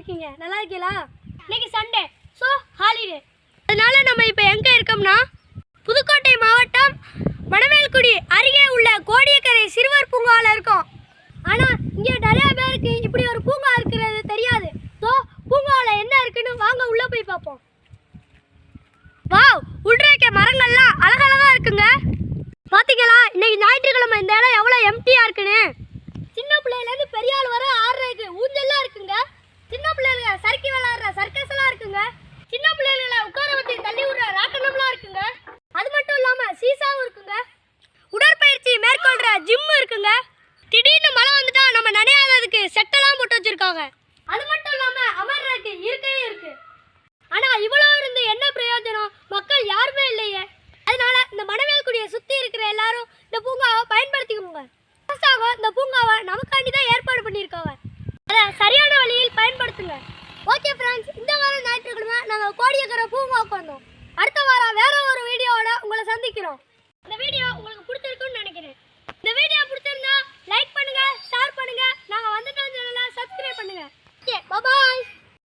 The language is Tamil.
இருக்கீங்க. நல்லா இருக்கீங்களா? இன்னைக்கு சண்டே ஸோ ஹாலிடே அதனால நம்ம இப்போ எங்கே இருக்கோம்னா புதுக்கோட்டை மாவட்டம் மணவேல்குடி அருகே உள்ள கோடியக்கரை சிறுவர் பூங்காவில் இருக்கோம். ஆனால் இங்கே நிறைய பேருக்கு இப்படி ஒரு பூங்கா இருக்கிறது தெரியாது. ஸோ பூங்காவில் என்ன இருக்குன்னு வாங்க உள்ளே போய் பார்ப்போம். வாவ் உள்றைக்க மரங்கள்லாம் அழகழகா இருக்குங்க. பார்த்தீங்களா இன்னைக்கு ஞாயிற்றுக்கிழமை இந்த இடம் எவ்வளோ எம்டியாக இருக்குன்னு இருக்குங்க. உடற்பயிற்சி மேற்கொள்ற ஜிம் இருக்குங்க. திடீர்னு மழை வந்துட்டா நம்ம நனையாததுக்கு செட்டெல்லாம் போட்டு வச்சிருக்காங்க. அது மட்டும் இல்லாம அமர்றதுக்கு இருக்கையும் இருக்கு. ஆனா இவ்வளவு இருந்து என்ன பிரயோஜனம்? மக்கள் யாருமே இல்லையே. அதனால இந்த மணவேல்குடியை சுத்தி இருக்கிற எல்லாரும் இந்த பூங்காவை பயன்படுத்திக்கோங்க. அரசாங்கம் இந்த பூங்காவை நமக்காண்டி தான் ஏற்பாடு பண்ணியிருக்காங்க. அதை சரியான வழியில் பயன்படுத்துங்க. ஓகே ஃப்ரெண்ட்ஸ் இந்த வாரம் ஞாயிற்றுக்கிழமை நாங்கள் கோடியக்கரை பூங்காவுக்கு வந்தோம். அடுத்த வாரம் வேற ஒரு வீடியோவோட உங்களை சந்திக்கிறோம். இந்த வீடியோ உங்களுக்கு பிடிச்சிருக்குன்னு நினைக்கிறேன்.